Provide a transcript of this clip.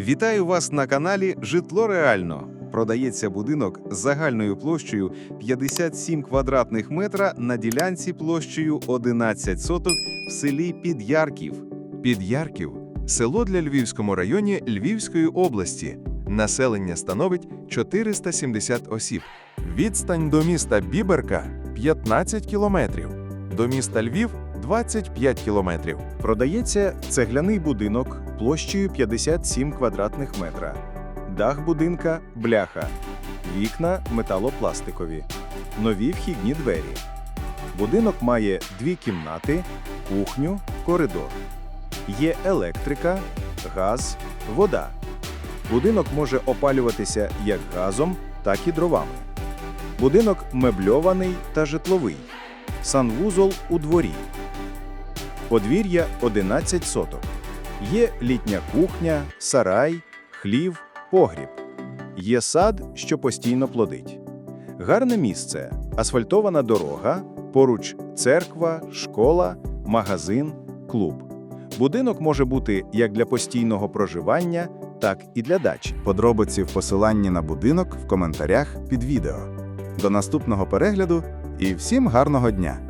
Вітаю вас на каналі Житло Реально. Продається будинок з загальною площею 57 квадратних метра на ділянці площею 11 соток в селі Підярків. Підярків село для Львівському районі Львівської області. Населення становить 470 осіб. Відстань до міста Біберка 15 кілометрів. До міста Львів 25 кілометрів. Продається цегляний будинок площею 57 квадратних метра. Дах будинка бляха. Вікна металопластикові. Нові вхідні двері. Будинок має дві кімнати, кухню, коридор. Є електрика, газ, вода. Будинок може опалюватися як газом, так і дровами. Будинок мебльований та житловий. Санвузол у дворі. Подвір'я 11 соток. Є літня кухня, сарай, хлів, погріб. Є сад, що постійно плодить. Гарне місце, асфальтована дорога, поруч церква, школа, магазин, клуб. Будинок може бути як для постійного проживання, так і для дачі. Подробиці в посиланні на будинок в коментарях під відео. До наступного перегляду і всім гарного дня!